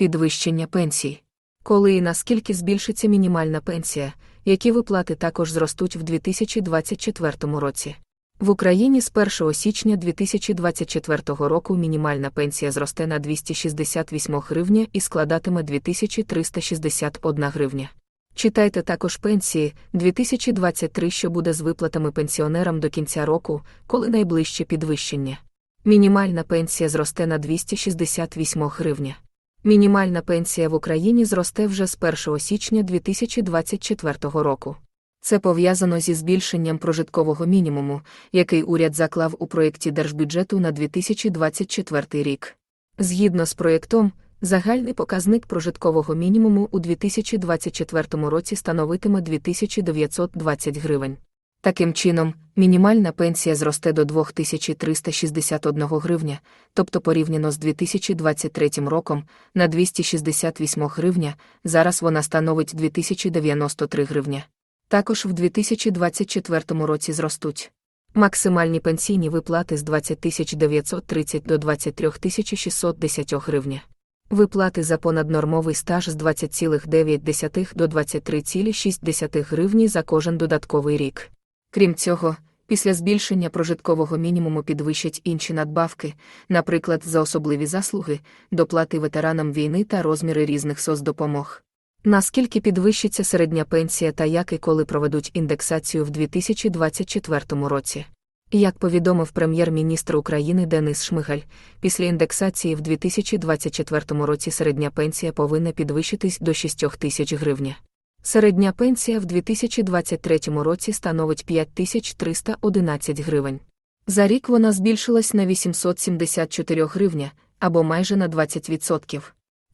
Підвищення пенсій. Коли і наскільки збільшиться мінімальна пенсія, які виплати також зростуть в 2024 році. В Україні з 1 січня 2024 року мінімальна пенсія зросте на 268 гривня і складатиме 2361 гривня. Читайте також пенсії 2023, що буде з виплатами пенсіонерам до кінця року, коли найближче підвищення. Мінімальна пенсія зросте на 268 гривня. Мінімальна пенсія в Україні зросте вже з 1 січня 2024 року. Це пов'язано зі збільшенням прожиткового мінімуму, який уряд заклав у проєкті держбюджету на 2024 рік. Згідно з проєктом, загальний показник прожиткового мінімуму у 2024 році становитиме 2920 гривень. Таким чином, мінімальна пенсія зросте до 2361 гривня, тобто порівняно з 2023 роком, на 268 гривня, зараз вона становить 2093 гривня. Також в 2024 році зростуть. Максимальні пенсійні виплати з 20 930 до 23 610 гривня. Виплати за понаднормовий стаж з 20,9 до 23,6 гривні за кожен додатковий рік. Крім цього, після збільшення прожиткового мінімуму підвищать інші надбавки, наприклад, за особливі заслуги, доплати ветеранам війни та розміри різних соцдопомог. Наскільки підвищиться середня пенсія та як і коли проведуть індексацію в 2024 році? Як повідомив прем'єр-міністр України Денис Шмигаль, після індексації в 2024 році середня пенсія повинна підвищитись до 6 тисяч гривня. Середня пенсія в 2023 році становить 5311 гривень. За рік вона збільшилась на 874 гривня, або майже на 20%.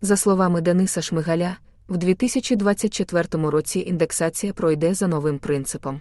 За словами Дениса Шмигаля, в 2024 році індексація пройде за новим принципом.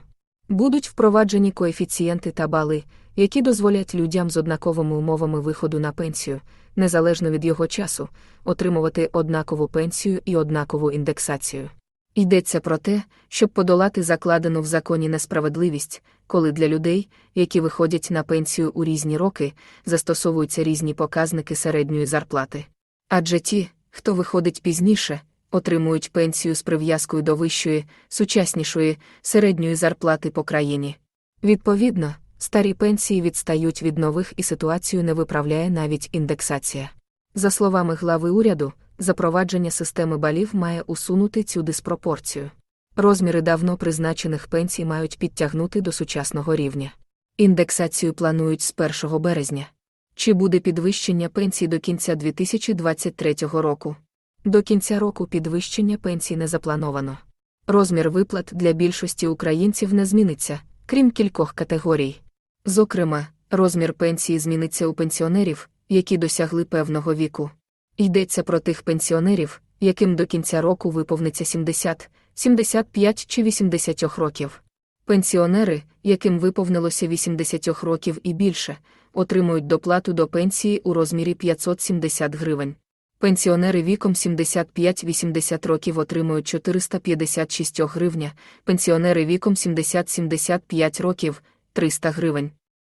Будуть впроваджені коефіцієнти та бали, які дозволять людям з однаковими умовами виходу на пенсію, незалежно від його часу, отримувати однакову пенсію і однакову індексацію. Йдеться про те, щоб подолати закладену в законі несправедливість, коли для людей, які виходять на пенсію у різні роки, застосовуються різні показники середньої зарплати. Адже ті, хто виходить пізніше, отримують пенсію з прив'язкою до вищої, сучаснішої, середньої зарплати по країні. Відповідно, старі пенсії відстають від нових і ситуацію не виправляє навіть індексація. За словами глави уряду, запровадження системи балів має усунути цю диспропорцію. Розміри давно призначених пенсій мають підтягнути до сучасного рівня. Індексацію планують з 1 березня. Чи буде підвищення пенсій до кінця 2023 року? До кінця року підвищення пенсій не заплановано. Розмір виплат для більшості українців не зміниться, крім кількох категорій. Зокрема, розмір пенсії зміниться у пенсіонерів, які досягли певного віку. Йдеться про тих пенсіонерів, яким до кінця року виповниться 70, 75 чи 80 років. Пенсіонери, яким виповнилося 80 років і більше, отримують доплату до пенсії у розмірі 570 гривень. Пенсіонери віком 75-80 років отримують 456 гривня, пенсіонери віком 70-75 років 300 гривень.